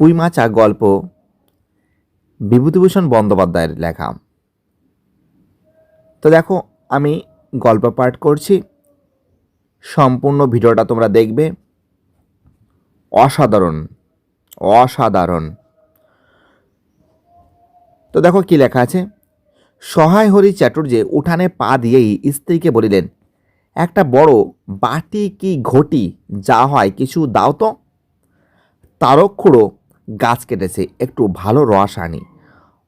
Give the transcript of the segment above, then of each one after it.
পুইমাচা গল্প। বিভূতিভূষণ বন্দ্যোপাধ্যায়ের লেখা। তো দেখো, আমি গল্প পাঠ করছি। সম্পূর্ণ ভিডিওটা তোমরা দেখবে। অসাধারণ অসাধারণ। তো দেখো কি লেখা আছে? সহায় হরি চ্যাটুর্যে উঠানে পা দিয়েই স্ত্রীকে বলিলেন, একটা বড় বাটি কি ঘটি? যা হয় কিছু দাও তো। তারক্ষুড়ো গাছ কেটেছে, একটু ভালো রস আনি।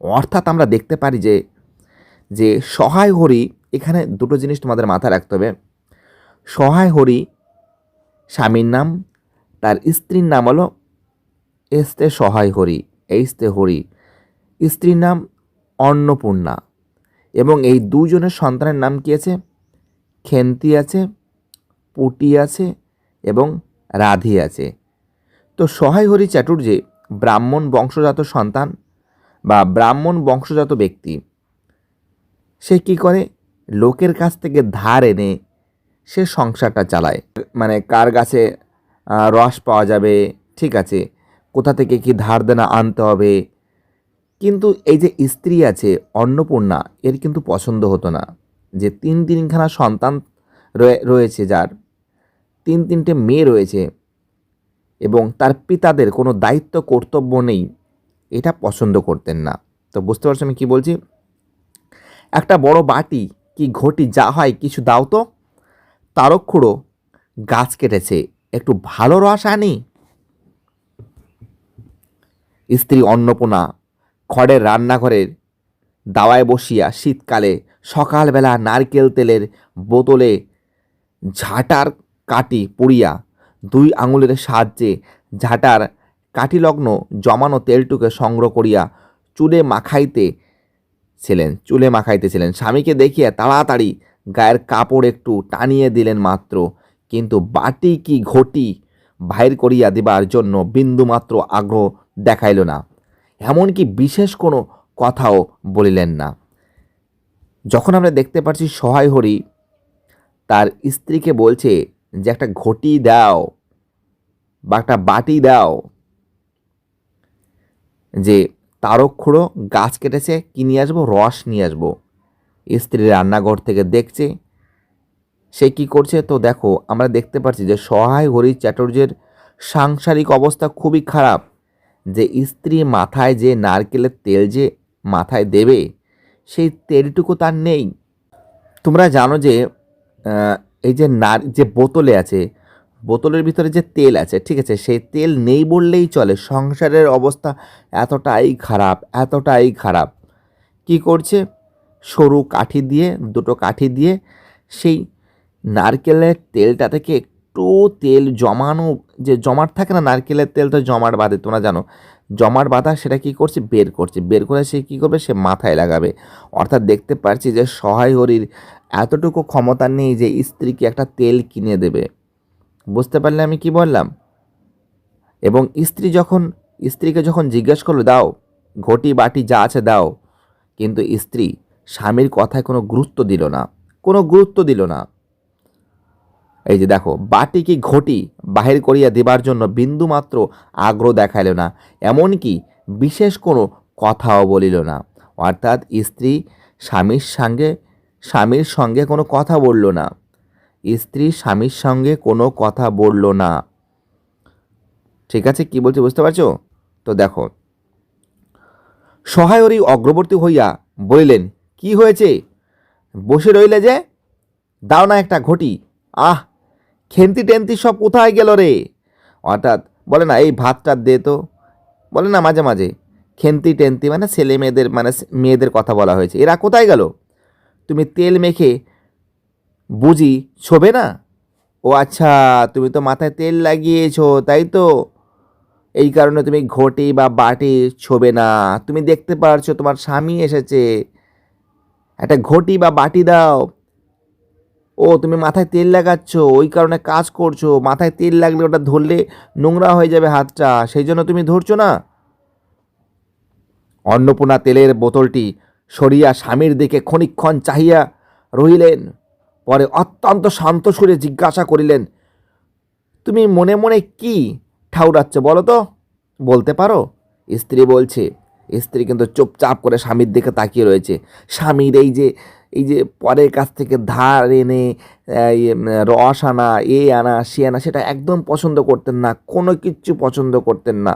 অর্থাৎ আমরা দেখতে পারি যে যে সহায় হরি, এখানে দুটো জিনিস তোমাদের মাথায় রাখতে হবে। সহায় হরি স্বামীর নাম, তার স্ত্রীর নাম হলো এস্তে সহায় হরি, এইস্তে হরি। স্ত্রীর নাম অন্নপূর্ণা। এবং এই দুজনের সন্তানের নাম কী আছে? খেন্তি আছে, পুটি আছে এবং রাধি আছে। তো সহায় হরি চ্যাটুর্যে ব্রাহ্মণ বংশজাত সন্তান বা ব্রাহ্মণ বংশজাত ব্যক্তি, সে কি করে? লোকের কাছ থেকে ধার এনে সে সংসারটা চালায়। মানে কার গাছে রস পাওয়া যাবে? ঠিক আছে, কোথা থেকে কি ধার দেনা আনতে হবে? কিন্তু এই যে স্ত্রী আছে, অন্নপূর্ণা, এর কিন্তু পছন্দ হতো না। যে তিন তিনখানা সন্তান রয়ে- রয়েছে যার, তিন তিনটে মেয়ে রয়েছে এবং তার পিতাদের কোনো দায়িত্ব, কর্তব্য নেই। এটা পছন্দ করতেন না। তো বুঝতে পারছ আমি কী বলছি? একটা বড় বাটি কি ঘটি যা হয় কিছু দাও তো। তারক্ষুড়ো গাছ কেটেছে। একটু ভালো রস আনি। স্ত্রী অন্নপূর্ণা খড়ের রান্নাঘরের দাওয়ায় বসিয়া শীতকালে সকালবেলা নারকেল তেলের বোতলে ঝাঁটার কাটি পুড়িয়া দুই আঙুলের সাহায্যে ঝাঁটার কাঠিলগ্ন জমানো তেলটুকে সংগ্রহ করিয়া চুলে মাখাইতে ছিলেন, চুলে মাখাইতেছিলেন স্বামীকে দেখিয়া তাড়াতাড়ি গায়ের কাপড় একটু টানিয়ে দিলেন মাত্র, কিন্তু বাটি কি ঘটি বাহির করিয়া দিবার জন্য বিন্দুমাত্র আগ্রহ দেখাইল না। এমনকি বিশেষ কোনো কথাও বলিলেন না। যখন আমরা দেখতে পাচ্ছি সহায় হরি, তার স্ত্রীকে বলছে যে একটা ঘটি দাও বা একটা বাটি দাও যে তারক্ষুড়ো গাছ কেটেছে, কি নিয়ে আসব? রস নিয়ে আসব। স্ত্রী রান্নাঘর থেকে দেখছে, সে কি করছে? তো দেখো, আমরা দেখতে পাচ্ছি যে সহায় হরি চ্যাটার্যের সাংসারিক অবস্থা খুবই খারাপ। যে স্ত্রী মাথায় যে নারকেলের তেল যে মাথায় দেবে, সেই তেলটুকু তার নেই। তোমরা জানো যে এই যে নার, যে বোতলে আছে, বোতলের ভিতরে যে তেল আছে, ঠিক আছে, সেই তেল নেই বললেই চলে। সংসারের অবস্থা এতটাই খারাপ এতটাই খারাপ। কি করছে? সরু কাঠি দিয়ে, দুটো কাঠি দিয়ে সেই নারকেলের তেলটা থেকে একটু তেল জমানো, যে জমাট থাকে না, নারকেলের তেল তো জমাট বাঁধে, তোমরা জানো। জমাট বাঁধা সেটা কি করছে? বের করছে। বের করে সে কী করবে? সে মাথায় লাগাবে। অর্থাৎ দেখতে পাচ্ছি যে সহায় হরির এতটুকু ক্ষমতা নেই যে স্ত্রীকে একটা তেল কিনে দেবে। বুঝতে পারলে আমি কি বললাম? এবং স্ত্রী যখন, স্ত্রীকে যখন জিজ্ঞেস করল, দাও, ঘটি, বাটি যা আছে দাও। কিন্তু স্ত্রী স্বামীর কথায় কোনো গুরুত্ব দিল না। কোনো গুরুত্ব দিল না। এই যে দেখো, বাটি কি ঘটি বাহির করিয়া দিবার জন্য বিন্দুমাত্র আগ্রহ দেখাইল না, এমনকি বিশেষ কোনো কথাও বলিল না। অর্থাৎ স্ত্রী স্বামীর সঙ্গে স্বামীর সঙ্গে কোনো কথা বলল না। স্ত্রী স্বামীর সঙ্গে কোনো কথা বলল না। ঠিক আছে, কি বলছে বুঝতে পারছ? তো দেখো, সহায়রী অগ্রবর্তী হইয়া বলিলেন, কি হয়েছে? বসে রইলে যে? দাও না একটা ঘটি। আহ খেন্তি টেন্তি সব কোথায় গেল রে? অর্থাৎ বলে না, এই ভাতটা দে তো। বলে না, মাঝে মাঝে। খেন্তি টেন্তি মানে ছেলে মেয়েদের মানে মেয়েদের কথা বলা হয়েছে। এরা কোথায় গেল? তুমি তেল মেখে বুঝি ছোবে না? ও আচ্ছা তুমি তো মাথায় তেল লাগিয়েছো, তাই তো। এই কারণে তুমি ঘটি বা বাটি ছোবে না। তুমি দেখতে পারছ, তোমার স্বামী এসেছে। একটা ঘটি বা বাটি দাও। ও, তুমি মাথায় তেল লাগাচ্ছ, ওই কারণে কাজ করছ, মাথায় তেল লাগলে ওটা ধরলে নোংরা হয়ে যাবে হাতটা, সেই জন্য তুমি ধরছো না? অন্নপূর্ণা তেলের বোতলটি সরিয়া স্বামীর দিকে ক্ষণিক্ষণ চাহিয়া রহিলেন, পরে অত্যন্ত শান্ত সুরে জিজ্ঞাসা করিলেন, তুমি মনে মনে কি ঠাউরাচ্ছ বলো তো? বলতে পারো। স্ত্রী বলছে। স্ত্রী কিন্তু চুপচাপ করে স্বামীর দিকে তাকিয়ে রয়েছে। স্বামীর এই যে এই যে পরের কাছ থেকে ধার এনে এই, রস আনা এ আনা সে আনা সেটা একদম পছন্দ করতেন না কোনো কিচ্ছু পছন্দ করতেন না।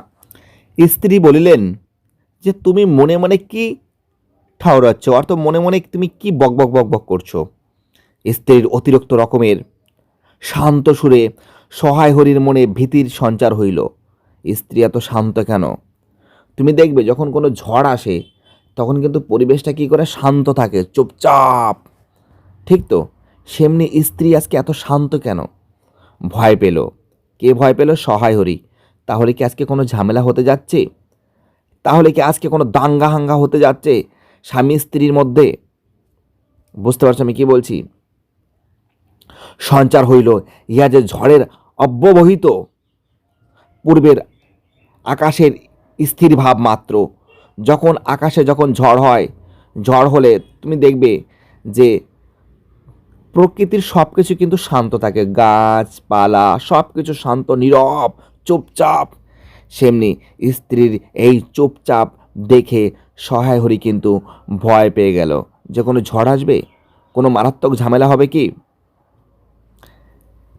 স্ত্রী বলিলেন যে তুমি মনে মনে কি ঠাউরাচ্ছ অর্থাৎ মনে মনে তুমি কি বক বক বক বক করছ? স্ত্রীর অতিরিক্ত রকমের শান্ত সুরে সহায় হরির মনে ভীতির সঞ্চার হইল। স্ত্রী এত শান্ত কেন? তুমি দেখবে যখন কোনো ঝড় আসে তখন কিন্তু পরিবেশটা কী করে শান্ত থাকে, চুপচাপ। ঠিক তো? সেমনি স্ত্রী আজকে এত শান্ত কেন? ভয় পেল। কে ভয় পেল? সহায় হরি। তাহলে কি আজকে কোনো ঝামেলা হতে যাচ্ছে? তাহলে কি আজকে কোনো দাঙ্গা হাঙ্গা হতে যাচ্ছে স্বামী স্ত্রীর মধ্যে? বুঝতে পারছ আমি কি বলছি? সঞ্চার হইল, ইহা যে ঝড়ের অব্যবহিত। পূর্বের আকাশের স্থির ভাব মাত্র। যখন আকাশে যখন ঝড় হয়, ঝড় হলে তুমি দেখবে যে প্রকৃতির সব কিছু কিন্তু শান্ত থাকে। গাছপালা সব কিছু শান্ত, নীরব, চুপচাপ। সেমনি স্ত্রীর এই চুপচাপ দেখে সহায় হরি কিন্তু ভয় পেয়ে গেল। যে কোনো ঝড় আসবে? কোনো মারাত্মক ঝামেলা হবে কি?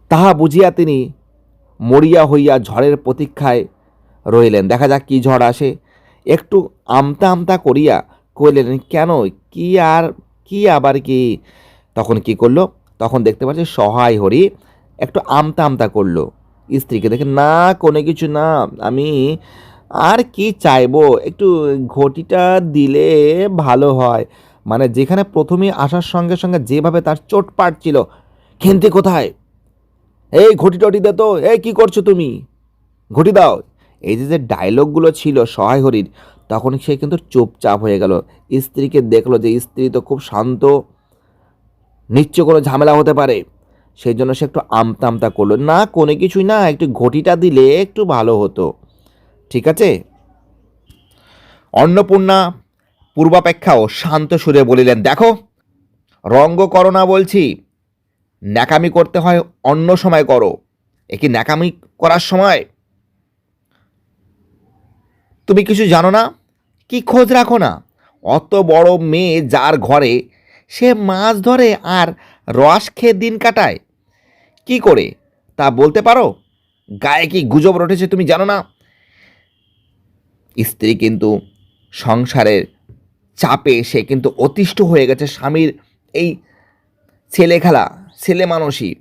তাহা বুঝিয়া তিনি মরিয়া হইয়া ঝড়ের প্রতীক্ষায় রইলেন। দেখা যাক কি ঝড় আসে। একটু আমতা আমতা করিয়া কইলেন, কেন? কি আর, কি আবার কি? তখন কি করল? তখন দেখতে পাচ্ছে সহায় হরি একটু আমতা আমতা করল। স্ত্রীকে দেখে, না, কোনো কিছু না, আমি আর কি চাইব? একটু ঘটিটা দিলে ভালো হয়। মানে যেখানে প্রথমে আসার সঙ্গে সঙ্গে যেভাবে তার চোট পাটছিল খেন্তি কোথায়? এই ঘটি টটি দে তো, এই কী করছ তুমি? ঘটি দাও। এই যে যে ডায়লগগুলো ছিল সহায় হরির তখন সে কিন্তু চুপচাপ হয়ে গেল। স্ত্রীকে দেখল যে স্ত্রী তো খুব শান্ত, নিশ্চয় কোনো ঝামেলা হতে পারে। সেই জন্য সে একটু আমতা আমতা করল, না, কোনো কিছুই না, একটু ঘটিটা দিলে একটু ভালো হতো। ঠিক আছে? অন্নপূর্ণা পূর্বাপেক্ষাও শান্ত সুরে বলিলেন, দেখো রঙ্গ করো না বলছি, ন্যাকামি করতে হয় অন্য সময় করো। এ কি ন্যাকামি করার সময়? তুমি কিছু জানো না? কি খোঁজ রাখো না? অত বড় মেয়ে যার ঘরে সে মাছ ধরে আর রস খেয়ে দিন কাটায়। কি করে? তা বলতে পারো? গায়ে কি গুজব রটেছে তুমি জানো না? স্ত্রী কিন্তু সংসারের চাপে সে কিন্তু অতিষ্ঠ হয়ে গেছে স্বামীর এই ছেলে খেলা ছেলে মানুষই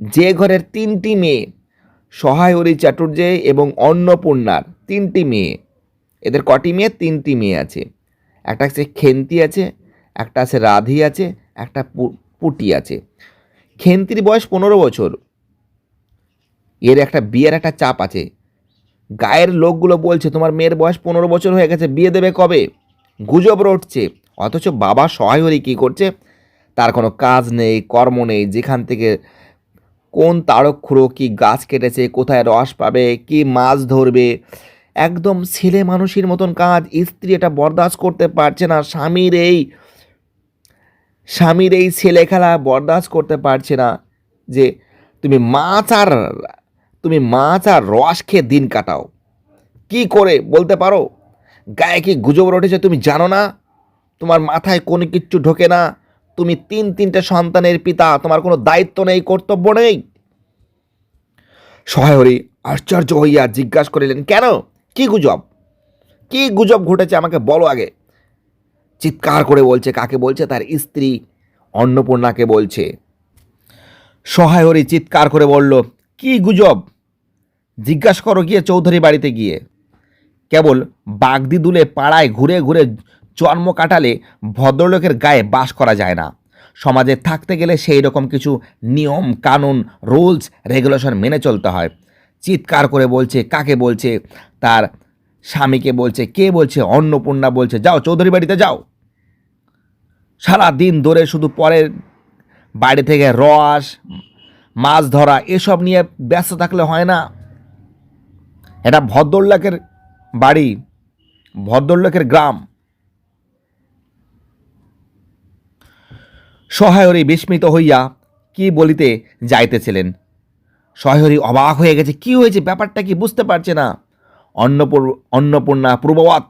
যে ঘরের তিনটি মেয়ে, সহায়রী চাটুর্যে এবং অন্নপূর্ণার তিনটি মেয়ে। এদের কটি মেয়ে? তিনটি মেয়ে আছে। একটা আছে খেন্তি আছে, একটা আছে রাধি আছে, একটা পুটি আছে। খেন্তির বয়স পনেরো বছর। এর একটা বিয়ের একটা চাপ আছে। গায়ের লোকগুলো বলছে, তোমার মেয়ের বয়স পনেরো বছর হয়ে গেছে, বিয়ে দেবে কবে? গুজব রটছে। অথচ বাবা সহায় হরি কী করছে? তার কোনো কাজ নেই, কর্ম নেই। যেখান থেকে কোন তারক্ষুড়ো কী গাছ কেটেছে, কোথায় রস পাবে, কি মাছ ধরবে একদম ছেলে মানুষের মতন কাজ, স্ত্রী এটা বরদাস্ত করতে পারছে না, স্বামীর এই স্বামীর এই ছেলে খেলা বরদাস্ত করতে পারছে না যে তুমি মাছ আর, তুমি মাছ আর রস খেয়ে দিন কাটাও। কি করে বলতে পারো? গায়ে কি গুজব উঠেছে তুমি জানো না? তোমার মাথায় কোনো কিচ্ছু ঢোকে না। তুমি তিন তিনটে সন্তানের পিতা, তোমার কোনো দায়িত্ব নেই, কর্তব্য নেই। সহায় হরি, আশ্চর্য হইয়া জিজ্ঞাসা করিলেন, কেন? কি গুজব? কি গুজব ঘটেছে আমাকে বলো আগে। চিৎকার করে বলছে, কাকে বলছে? তার স্ত্রী অন্নপূর্ণাকে বলছে। সহায়রী চিৎকার করে বলল, কি গুজব? জিজ্ঞাসা করো গিয়ে চৌধুরী বাড়িতে গিয়ে। কেবল বাগদি দুলে পাড়ায় ঘুরে ঘুরে জন্ম কাটালে ভদ্রলোকের গায়ে বাস করা যায় না। সমাজে থাকতে গেলে সেই রকম কিছু নিয়ম, কানুন, রুলস, রেগুলেশন মেনে চলতে হয়। চিৎকার করে বলছে, কাকে বলছে? তার স্বামীকে বলছে, কে বলছে? অন্নপূর্ণা বলছে, যাও চৌধুরী বাড়িতে যাও। সারা দিন ধরে শুধু পরের বাড়ি থেকে রস, মাছ ধরা, এসব নিয়ে ব্যস্ত থাকলে হয় না। এটা ভদ্রলোকের বাড়ি, ভদ্রলোকের গ্রাম। সহায়রী বিস্মিত হইয়া কি বলিতে যাইতেছিলেন? সহায়রী অবাক হয়ে গেছে, কি হয়েছে? ব্যাপারটা কি বুঝতে পারছে না। অন্নপূর, অন্নপূর্ণা পূর্ববৎ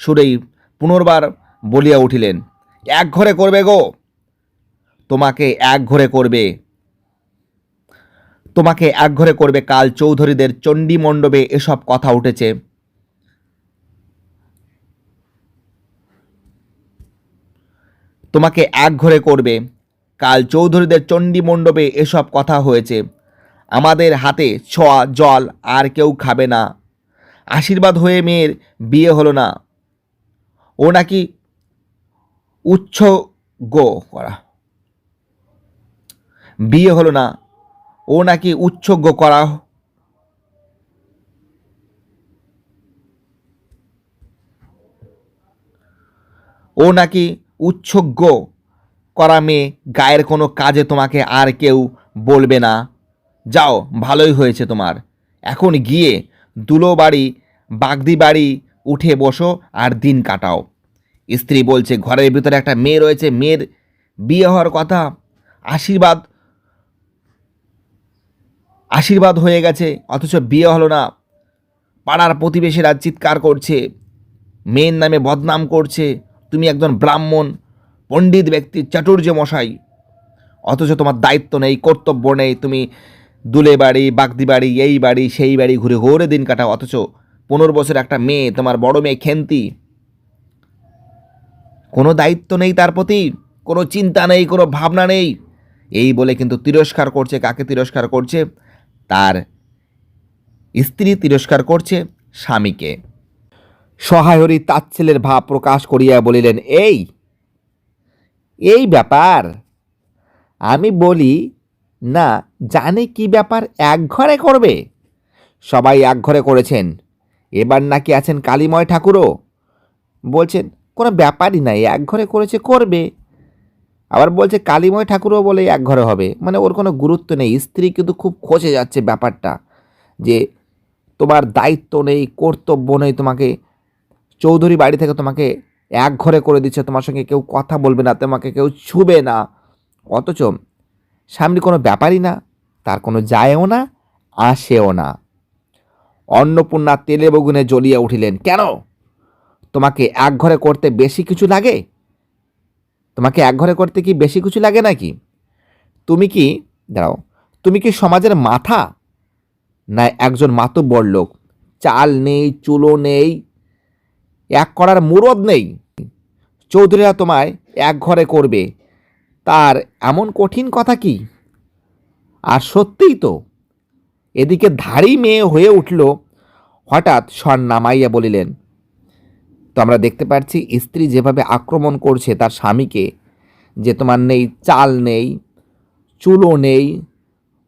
সুরেই পুনর্বার বলিয়া উঠিলেন, এক ঘরে করবে গো। তোমাকে এক ঘরে করবে, তোমাকে এক ঘরে করবে কাল চৌধুরীদের চণ্ডী মণ্ডপে এসব কথা উঠেছে। তোমাকে এক ঘরে করবে, কাল চৌধুরীদের চণ্ডী মণ্ডপে এসব কথা হয়েছে। আমাদের হাতে ছোঁয়া, জল আর কেউ খাবে না। আশীর্বাদ হয়ে মেয়ের বিয়ে হলো না। ও নাকি উচ্ছগ করা। বিয়ে হলো না। ও নাকি উচ্ছজ্ঞ করা। ও নাকি উচ্ছজ্ঞ করা মেয়ে। গায়ের কোনো কাজে তোমাকে আর কেউ বলবে না। যাও, ভালোই হয়েছে তোমার। এখন গিয়ে দুলো বাড়ি বাগদি বাড়ি উঠে বসো আর দিন কাটাও। স্ত্রী বলছে, ঘরের ভিতরে একটা মেয়ে রয়েছে, মেয়ের বিয়ে হওয়ার কথা আশীর্বাদ আশীর্বাদ হয়ে গেছে, অথচ বিয়ে হলো না। পাড়ার প্রতিবেশীরা চিৎকার করছে, মেয়ের নামে বদনাম করছে। তুমি একজন ব্রাহ্মণ, পণ্ডিত ব্যক্তি চাটুর্য মশাই অথচ তোমার দায়িত্ব নেই, কর্তব্য নেই, তুমি দুলে বাড়ি, বাগদি বাড়ি, এই বাড়ি, সেই বাড়ি ঘুরে ঘুরে দিন কাটাও। অথচ পনেরো বছর একটা মেয়ে, তোমার বড় মেয়ে খেন্তি। কোনো দায়িত্ব নেই তার প্রতি, কোনো চিন্তা নেই, কোনো ভাবনা নেই। এই বলে কিন্তু তিরস্কার করছে, কাকে তিরস্কার করছে? তার স্ত্রী তিরস্কার করছে স্বামীকে। সহায়রী তাচ্ছেলের ভাব প্রকাশ করিয়া বলিলেন, এই এই ব্যাপার, আমি বলি না, জানে কি ব্যাপার এক ঘরে করবে? সবাই এক ঘরে করেছেন। এবার নাকি আছেন কালীময় ঠাকুরও। বলছেন, কোনো ব্যাপারই নাই, এক ঘরে করেছে, করবে। আবার বলছে, কালীময় ঠাকুরও বলে এক ঘরে হবে। মানে ওর কোনো গুরুত্ব নেই। স্ত্রী কিন্তু খুব খোঁজে যাচ্ছে ব্যাপারটা। যে তোমার দায়িত্ব নেই, কর্তব্য নেই তোমাকে। চৌধুরী বাড়ি থেকে তোমাকে এক ঘরে করে দিচ্ছে। তোমার সঙ্গে কেউ কথা বলবে না, তোমাকে কেউ ছুবে না। অথচ সামনে কোনো ব্যাপারই না, তার কোনো যায়ও না, আসেও না। অন্নপূর্ণা তেলে বগুনে জ্বলিয়া উঠিলেন, কেন? তোমাকে এক ঘরে করতে বেশি কিছু লাগে? তোমাকে এক ঘরে করতে কি বেশি কিছু লাগে নাকি? তুমি কি, দাঁড়াও, তুমি কি সমাজের মাথা? না, একজন মাতব্বর লোক। চাল নেই, চুলো নেই, এক করার মুরদ নেই। চৌধুরীরা তোমায় এক ঘরে করবে। তার এমন কঠিন কথা কি? আর সত্যিই তো, এদিকে ধাড়ি মেয়ে হয়ে উঠল, হঠাৎ স্বর নামাইয়া বলিলেন, তো আমরা দেখতে পাচ্ছি স্ত্রী যেভাবে আক্রমণ করছে তার স্বামীকে, যে তোমার নেই, চাল নেই, চুলো নেই,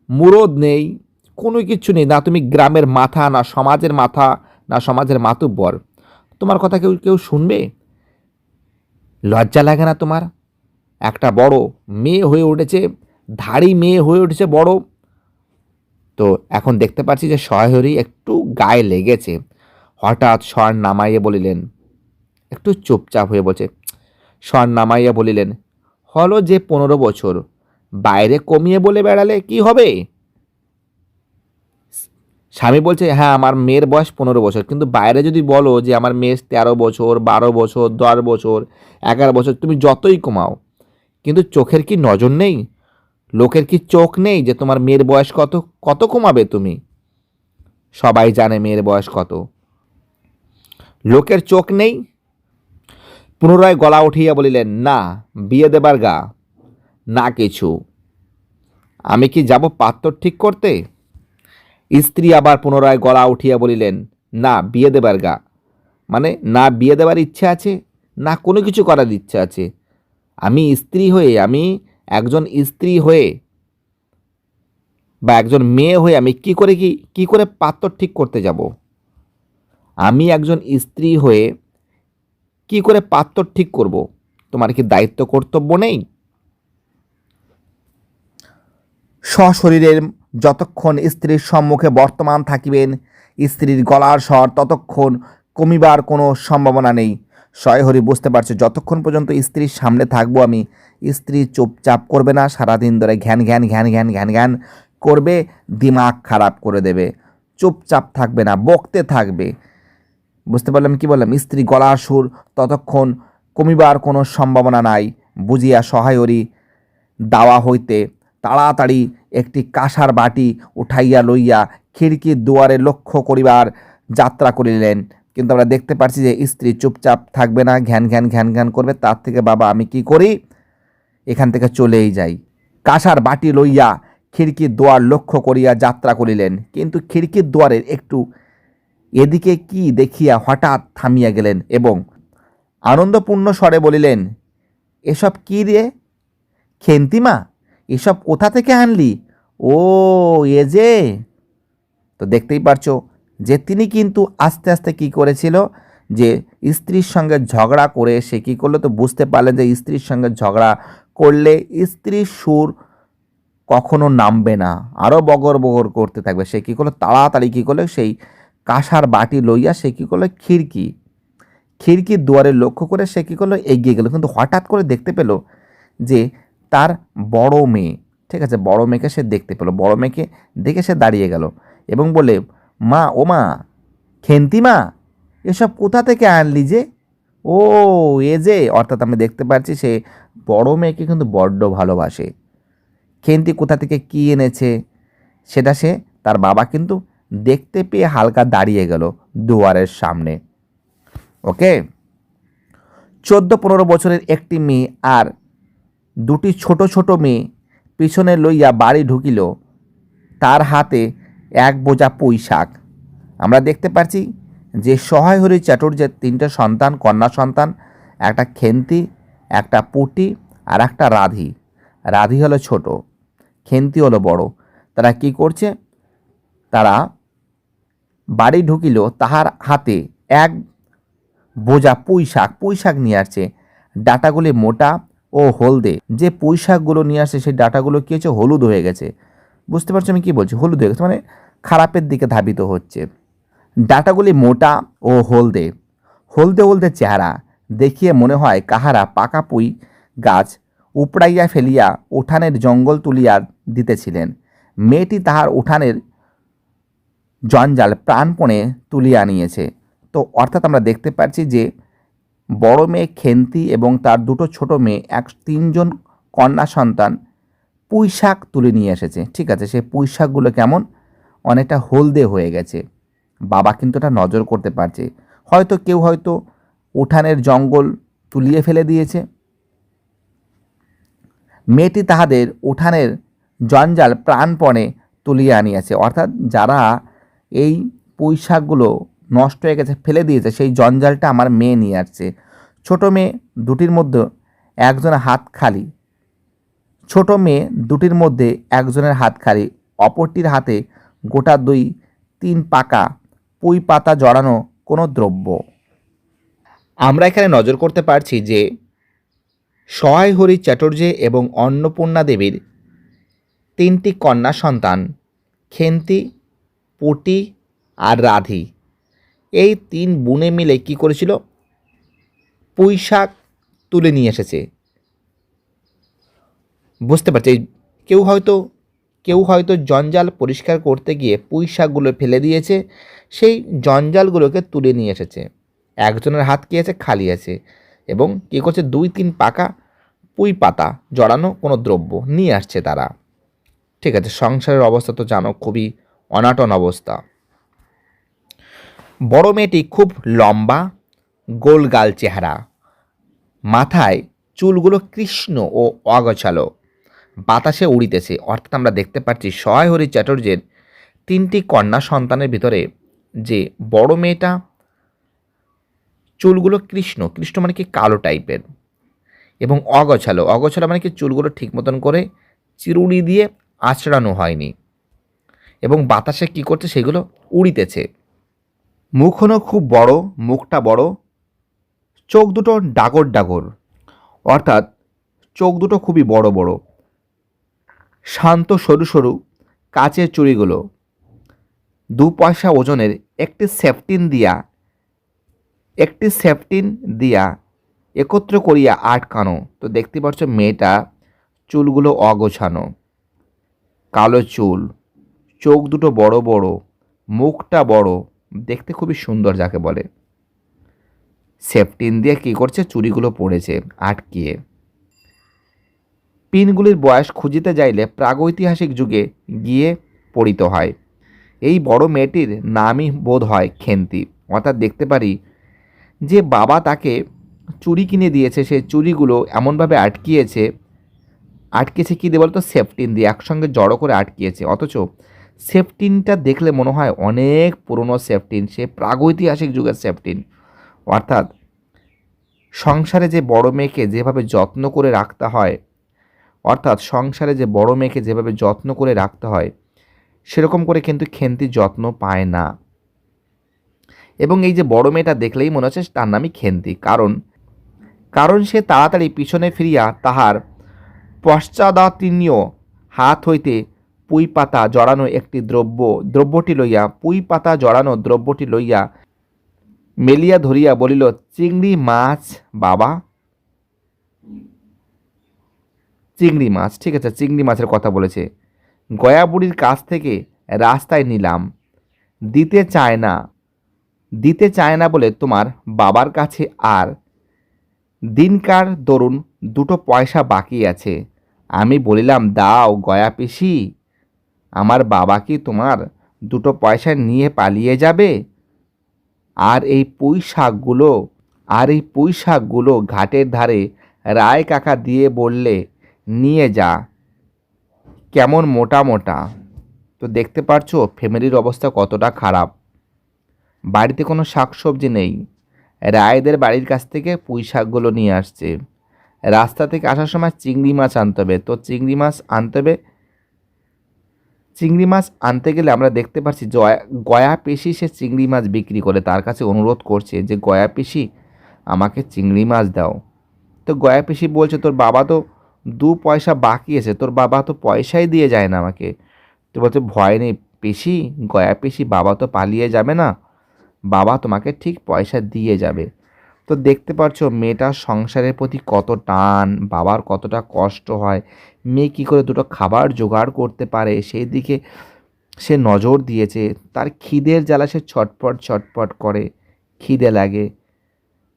মুরদ নেই, কোনো কিছু নেই। না, তুমি গ্রামের মাথা, না সমাজের মাথা, না সমাজের মাতুব্বর। তোমার কথা কেউ কেউ শুনবে? লজ্জা লাগে না তোমার? একটা বড় মেয়ে হয়ে উঠেছে, ধাড়ি মেয়ে হয়ে উঠেছে বড়। তো এখন দেখতে পাচ্ছি যে সহায়রী একটু গায়ে লেগেছে। হঠাৎ স্বর নামাইয়ে বলিলেন, একটু চুপচাপ হয়ে বলছে স্বর নামাইয়া বলিলেন, হলো যে পনেরো বছর, বাইরে কমিয়ে বলে বেড়ালে কি হবে? স্বামী বলছে হ্যাঁ আমার মেয়ের বয়স পনেরো বছর, কিন্তু বাইরে যদি বলো যে আমার মেয়ের তেরো বছর, বারো বছর, দশ বছর, এগারো বছর, তুমি যতই কমাও কিন্তু চোখের কি নজর নেই? লোকের কি চোখ নেই যে তোমার মেয়ের বয়স কত কত কমাবে তুমি? সবাই জানে মেয়ের বয়স কত। লোকের চোখ নেই? পুনরায় গলা উঠিয়া বলিলেন, না, বিয়ে দেবার গা, না কিছু। আমি কি যাব পাত্র ঠিক করতে? স্ত্রী আবার পুনরায় গলা উঠিয়া বলিলেন, না, বিয়ে দেবার গা। মানে না বিয়ে দেবার ইচ্ছে আছে, না কোনো কিছু করার ইচ্ছে আছে। আমি স্ত্রী হয়ে, আমি একজন স্ত্রী হয়ে বা একজন মেয়ে হয়ে আমি কি করে কি কি করে পাত্র ঠিক করতে যাব? আমি একজন স্ত্রী হয়ে কি করে পাত্র ঠিক করব? তোমার কি দায়িত্ব কর্তব্য নেই? সশরীরের যতক্ষণ স্ত্রীর সম্মুখে বর্তমান থাকিবেন, স্ত্রীর গলার স্বর ততক্ষণ কমিবার কোনো সম্ভাবনা নেই। সয়হরি বুঝতে পারছে, যতক্ষণ পর্যন্ত স্ত্রীর সামনে থাকব আমি, স্ত্রী চুপচাপ করবে না, সারাদিন ধরে ঘ্যান ঘ্যান ঘ্যান ঘ্যান ঘ্যান ঘ্যান করবে, দিমাগ খারাপ করে দেবে, চুপচাপ থাকবে না, বকতে থাকবে। বুঝতে পারলাম কি বললাম? স্ত্রী গলার সুর ততক্ষণ কমিবার কোনো সম্ভাবনা নাই, বুঝিয়া সহায়রী দাওয়া হইতে তাড়াতাড়ি একটি কাঁসার বাটি উঠাইয়া লইয়া খিড়কির দুয়ারে লক্ষ্য করিবার যাত্রা করিলেন। কিন্তু আমরা দেখতে পাচ্ছি যে স্ত্রী চুপচাপ থাকবে না, ঘ্যান ঘ্যান ঘ্যান ঘ্যান করবে। তার থেকে বাবা, আমি কি করি? এখান থেকে চলেই যাই। কাঁসার বাটি লইয়া খিড়কির দুয়ার লক্ষ্য করিয়া যাত্রা করিলেন। কিন্তু খিড়কির দুয়ারের একটু এদিকে কি দেখিয়া হঠাৎ থামিয়া গেলেন এবং আনন্দপূর্ণ স্বরে বলিলেন, এসব কি রে? খেন্তিমা এসব কোথা থেকে আনলি? ও, এ যে। তো দেখতেই পারছ যে তিনি কিন্তু আস্তে আস্তে কি করেছিল, যে স্ত্রীর সঙ্গে ঝগড়া করে সে কী করল তো বুঝতে পারলেন যে স্ত্রীর সঙ্গে ঝগড়া করলে স্ত্রীর সুর কখনো নামবে না আরও বগর বগর করতে থাকবে। সে কী করল, তাড়াতাড়ি কী করল, সেই কাঁসার বাটি লইয়া সে কী করল, খিড়কি খিড়কির দুয়ারে লক্ষ্য করে সে কী করল, এগিয়ে গেল। কিন্তু হঠাৎ করে দেখতে পেল যে তার বড় মেয়ে, ঠিক আছে, বড় মেয়েকে সে দেখতে পেল। বড় মেয়েকে দেখে সে দাঁড়িয়ে গেল এবং বলে মা, ও মা, খেন্তি মা, এসব কোথা থেকে আনলি যে? ও, এ যে, অর্থাৎ আমি দেখতে পাচ্ছি সে বড় মেয়েকে কিন্তু বড্ড ভালোবাসে। খেন্তি কোথা থেকে কী এনেছে? সেটা সে তার বাবা কিন্তু দেখতে পেয়ে হালকা দাঁড়িয়ে গেল দুয়ারের সামনে। ওকে? চোদ্দ, পনেরো বছরের একটি মেয়ে আর দুটি ছোট ছোট মেয়ে পিছনে লইয়া বাড়ি ঢুকিল। তার হাতে এক বোঝা পুঁই শাক আমরা দেখতে পাচ্ছি যে সহায় হরি চাটুর্যের তিনটে সন্তান, কন্যা সন্তান, একটা খেন্তি, একটা পুটি আর একটা রাধি। রাধি হলো ছোট, খেন্তি হলো বড়। তারা কি করছে? তারা বাড়ি ঢুকিল তাহার হাতে এক বোঝা পুঁই শাক পুঁই শাক নিয়ে আসছে। ডাটাগুলি মোটা ও হলদে। যে পুঁই শাকগুলো নিয়ে আসছে, সেই ডাটাগুলো কী হচ্ছে হলুদ হয়ে গেছে। বুঝতে পারছ আমি কী বলছি? হলুদ হয়ে গেছে। মানে খারাপের দিকে ধাবিত হচ্ছে। ডাটাগুলি মোটা ও হলদে হলদে হলদে চেহারা, দেখিয়ে মনে হয় কাহারা পাকা পুঁই গাছ উপড়াইয়া ফেলিয়া উঠানের জঙ্গল তুলিয়া দিতেছিলেন। মেয়েটি তাহার উঠানের জঞ্জাল প্রাণপণে তুলিয়া নিয়েছে। তো অর্থাৎ আমরা দেখতে পাচ্ছি যে, বড় মেয়ে খেন্তি এবং তার দুটো ছোট মেয়ে এক তিনজন কন্যা সন্তান পুঁই শাক তুলে নিয়ে এসেছে। ঠিক আছে সেই পুঁই শাকগুলো কেমন? অনেকটা হলদে হয়ে গেছে। বাবা কিন্তু এটা নজর করতে পারছে। হয়তো কেউ হয়তো উঠানের জঙ্গল তুলিয়ে ফেলে দিয়েছে। মেয়েটি তাহাদের উঠানের জঞ্জাল প্রাণপণে তুলিয়ে আনিয়াছে। অর্থাৎ যারা এই পুঁই শাকগুলো নষ্ট হয়ে গেছে, ফেলে দিয়েছে, সেই জঞ্জালটা আমার মেয়ে নিয়ে আসছে। ছোটো মেয়ে দুটির মধ্যে একজনের হাত খালি। ছোট মেয়ে দুটির মধ্যে একজনের হাত খালি। অপরটির হাতে গোটা দুই, তিন পাকা পুঁই পাতা জড়ানো কোনো দ্রব্য। আমরা এখানে নজর করতে পারছি যে সহায় হরি চ্যাটার্জী এবং অন্নপূর্ণা দেবীর তিনটি কন্যা সন্তান, খেন্তি, পুটি আর রাধি। এই তিন বুনে মিলে কি করেছিল? পুঁই শাক তুলে নিয়ে এসেছে। বুঝতে পারছি, কেউ হয়তো কেউ হয়তো জঞ্জাল পরিষ্কার করতে গিয়ে পুঁই শাকগুলো ফেলে দিয়েছে, সেই জঞ্জালগুলোকে তুলে নিয়ে এসেছে। একজনের হাত কি আছে? খালি আছে। এবং কী করছে? দুই তিন পাকা পুঁই পাতা জড়ানো কোনো দ্রব্য নিয়ে আসছে তারা। ঠিক আছে, সংসারের অবস্থা তো জানো খুবই অনাটন অবস্থা। বড় মেয়েটি খুব লম্বা, গোলগাল চেহারা। মাথায় চুলগুলো কৃষ্ণ ও অগছালো। বাতাসে উড়িতেছে। অর্থাৎ আমরা দেখতে পাচ্ছি সহায় হরি চ্যাটার্যের তিনটি কন্যা সন্তানের ভিতরে যে বড় মেয়েটা, চুলগুলো কৃষ্ণ। কৃষ্ণ মানে কি কালো টাইপের এবং অগছালো। অগছালো মানে কি চুলগুলো ঠিক মতন করে চিরুড়ি দিয়ে আঁচড়ানো হয়নি এবং বাতাসে কি করছে সেগুলো উড়িতেছে। মুখ হলো খুব বড়, মুখটা বড়, চোখ দুটো ডাগর ডাগর। অর্থাৎ চোখ দুটো খুবই বড় বড়। শান্ত সরু সরু কাচের চুড়িগুলো। দু পয়সা ওজনের একটি সেফটিন দিয়া, একটি সেফটিন দিয়া একত্র করিয়া আটকানো। তো দেখতে পাচ্ছ মেয়েটা চুলগুলো অগোছানো। কালো চুল, চোখ দুটো বড় বড়, মুখটা বড়, দেখতে খুবই সুন্দর যাকে বলে। সেফটিন দিয়ে কী করছে? চুরিগুলো পড়েছে আটকিয়ে। পিনগুলির বয়স খুঁজিতে যাইলে প্রাগৈতিহাসিক যুগে গিয়ে পড়িত হয়। এই বড় মেয়েটির নামই বোধ হয় খেন্তি। অর্থাৎ দেখতে পারি যে বাবা তাকে চুরি কিনে দিয়েছে সেই চুরিগুলো এমনভাবে আটকিয়েছে, আটকেছে কী দিয়ে বলতো? সেফটিন দিয়ে একসঙ্গে জড়ো করে আটকিয়েছে। অথচ সেফটিনটা দেখলে মনে হয় অনেক পুরনো সেফটিন, সে প্রাগৈতিহাসিক যুগের সেফটিন। অর্থাৎ সংসারে যে বড় মেয়েকে যেভাবে যত্ন করে রাখতে হয় অর্থাৎ সংসারে যে বড় মেয়েকে যেভাবে যত্ন করে রাখতে হয়, সেরকম করে কিন্তু খেন্তি যত্ন পায় না। এবং এই যে বড় মেয়েটা দেখলেই মনে হচ্ছে তার নামই খেন্তি। কারণ কারণ সে তাড়াতাড়ি পিছনে ফিরিয়া তাহার পশ্চাদাতীর্ণীয় হাত হইতে পুঁই পাতা জড়ানো একটি দ্রব্য, দ্রব্যটি লইয়া, পুঁই পাতা জড়ানো দ্রব্যটি লইয়া মেলিয়া ধরিয়া বলিল, চিংড়ি মাছ বাবা। চিংড়ি মাছ, ঠিক আছে? চিংড়ি মাছের কথা বলেছে। গয়া বুড়ির কাছ থেকে রাস্তায় নিলাম। দিতে চায় না। দিতে চায় না বলে তোমার বাবার কাছে আর। দিনকার দরুন দুটো পয়সা বাকি আছে। আমি বলিলাম, দাও গয়া পিসি, আমার বাবা কি তোমার দুটো পয়সা নিয়ে পালিয়ে যাবে? আর এই পুঁই শাকগুলো, আর এই পুঁই শাকগুলো ঘাটের ধারে রায় কাকা দিয়ে বললে নিয়ে যা। কেমন মোটা মোটা। তো দেখতে পারছ, ফ্যামিলির অবস্থা কতটা খারাপ। বাড়িতে কোনো শাকসবজি নেই। রায়দের বাড়ির কাছ থেকে পুঁই শাকগুলো নিয়ে আসছে। রাস্তা থেকে আসার সময় চিংড়ি মাছ আনতে হবে। তো চিংড়ি মাছ আনতে হবে। চিংড়ি মাছ আনতে গেলে আমরা দেখতে পাচ্ছি, জয়া, গয়া পেশি সে চিংড়ি মাছ বিক্রি করে। তার কাছে অনুরোধ করছে যে, গয়া পেশি আমাকে চিংড়ি মাছ দাও। তো গয়া পেশি বলছে, তোর বাবা তো দু পয়সা বাকি আছে, তোর বাবা তো পয়সাই দিয়ে যায় না আমাকে। তো বলছে, ভয় নেই পেশি গয়া পেশি বাবা তো পালিয়ে যাবে না। বাবা তোমাকে ঠিক পয়সা দিয়ে যাবে। তো দেখতে পাচ্ছো মেয়েটার সংসারের প্রতি কত টান, বাবার কতটা কষ্ট হয়। মেয়ে কী করে দুটো খাবার জোগাড় করতে পারে, সেই দিকে সে নজর দিয়েছে। তার খিদের জ্বালা সে ছটপট ছটপট করে, খিদে লাগে।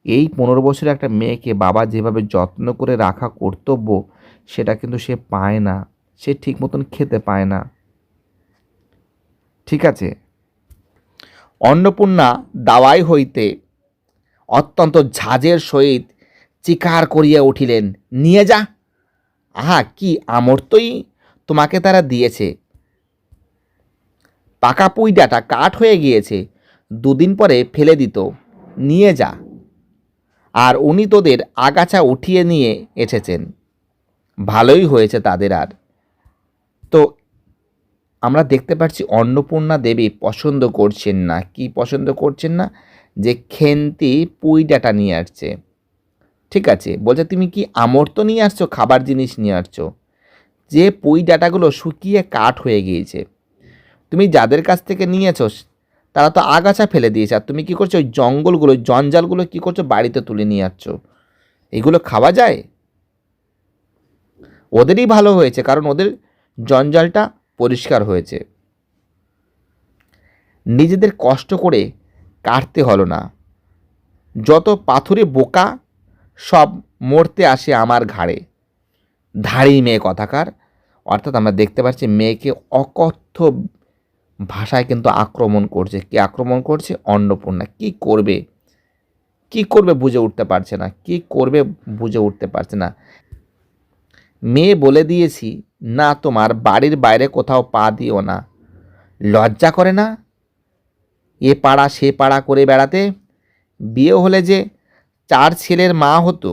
এই পনেরো বছরের একটা মেয়েকে বাবা যেভাবে যত্ন করে রাখা কর্তব্য সেটা কিন্তু সে পায় না। সে ঠিক মতন খেতে পায় না। ঠিক আছে? অন্নপূর্ণা দাওয়াই হইতে অত্যন্ত ঝাঁজের সহিত চিকার করিয়া উঠিলেন। নিয়ে যা। আহা, কি আমর্তই তোমাকে তারা দিয়েছে। পাকা পুইডাটা কাঠ হয়ে গিয়েছে, দুদিন পরে ফেলে দিত। নিয়ে যা। আর উনি তোদের আগাছা উঠিয়ে নিয়ে এসেছেন। ভালোই হয়েছে তাদের আর। তো আমরা দেখতে পাচ্ছি অন্নপূর্ণা দেবী পছন্দ করছেন না। কি পছন্দ করছেন না? যে খেন্তি পুই ডাটা নিয়ে আসছে। ঠিক আছে, বলছে তুমি কি আমর্ত নিয়ে আসছো, খাবার জিনিস নিয়ে আসছো? যে পুই ডাটাগুলো শুকিয়ে কাঠ হয়ে গিয়েছে। তুমি যাদের কাছ থেকে নিয়েছো, তারা তো আগাছা ফেলে দিয়েছে। আর তুমি কী করছ, ওই জঙ্গলগুলো জঞ্জালগুলো কী করছ, বাড়িতে তুলে নিয়ে আসছো? এগুলো খাওয়া যায়? ওদেরই ভালো হয়েছে, কারণ ওদের জঞ্জালটা পরিষ্কার হয়েছে। নিজেদের কষ্ট করে কাটতে হলো না। যত পাথুরে বোকা সব মরতে আসে আমার ঘাড়ে। ধাড়ি মেয়ে কথাকার, অর্থাৎ আমরা দেখতে পাচ্ছি মেয়েকে অকথ্য ভাষায় কিন্তু আক্রমণ করছে। কে আক্রমণ করছে? অন্নপূর্ণা। কি করবে? কি করবে বুঝে উঠতে পারছে না। কি করবে বুঝে উঠতে পারছে না। মেয়ে বলে দিয়েছি, না, তোমার বাড়ির বাইরে কোথাও পা দিও না। লজ্জা করে না? এ পাড়া, সে পাড়া করে বেড়াতে? বিয়ে হলে যে চার ছেলের মা হতো।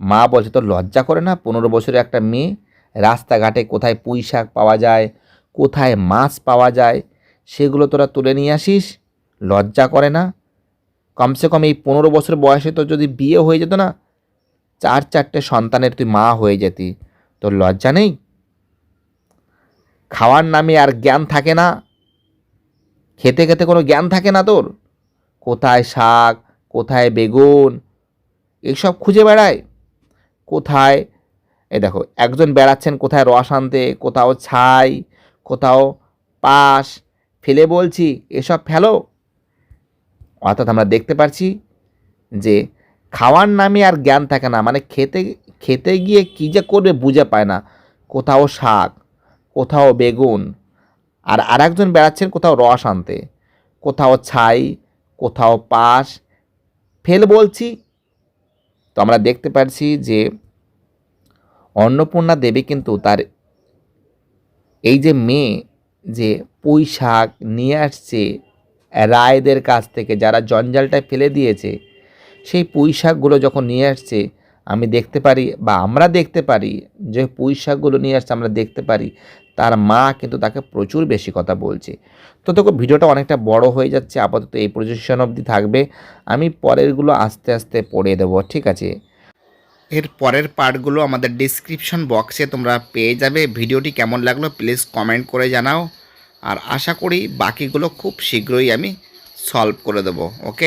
মা বলছে তো লজ্জা করে না, পনেরো বছরের একটা মেয়ে? রাস্তাঘাটে কোথায় পুঁই শাক পাওয়া যায়, কোথায় মাছ পাওয়া যায়, সেগুলো তোরা তুলে নিয়ে আসিস? লজ্জা করে না? কমসে কম এই পনেরো বছর বয়সে তো যদি বিয়ে হয়ে যেত না চার চারটে সন্তানের তুই মা হয়ে যেতি, তোর লজ্জা নেই? খাওয়ার নামে আর জ্ঞান থাকে না। খেতে খেতে কোনো জ্ঞান থাকে না তোর? কোথায় শাক, কোথায় বেগুন এইসব খুঁজে বেড়ায়। কোথায়, এই দেখো, একজন বেড়াচ্ছেন, কোথায় রস আনতে, কোথাও ছাই, কোথাও পাশ, ফেলে বলছি, এসব ফেলো? অর্থাৎ আমরা দেখতে পাচ্ছি যে খাওয়ার নামে আর জ্ঞান থাকে না। মানে খেতে খেতে গিয়ে কী যে করবে বুঝে পায় না। কোথাও শাক, কোথাও বেগুন, আর আরেকজন বেড়াচ্ছেন কোথাও রস আনতে। কোথাও ছাই, কোথাও পাশ। ফেল বলছি। তো আমরা দেখতে পাচ্ছি যে অন্নপূর্ণা দেবী কিন্তু তার এই যে মেয়ে যে পুঁই শাক নিয়ে আসছে রায়দের কাছ থেকে, যারা জঞ্জালটা ফেলে দিয়েছে সেই পুঁই শাকগুলো যখন নিয়ে আসছে, আমি দেখতে পারি বা আমরা দেখতে পারি যে পুঁই শাকগুলো নিয়ে আসছে, আমরা দেখতে পারি, তার মা কিন্তু তাকে প্রচুর বেশি কথা বলছে। তো দেখো, ভিডিওটা অনেকটা বড় হয়ে যাচ্ছে, আপাতত এই পজিশন অবধি থাকবে। আমি পরেরগুলো আস্তে আস্তে পড়ে দেবো, ঠিক আছে? এর পরের পার্টগুলো আমাদের ডিসক্রিপশন বক্সে তোমরা পেয়ে যাবে। ভিডিওটি কেমন লাগল প্লিজ কমেন্ট করে জানাও। আর আশা করি বাকিগুলো খুব শীঘ্রই আমি সলভ করে দেবো ওকে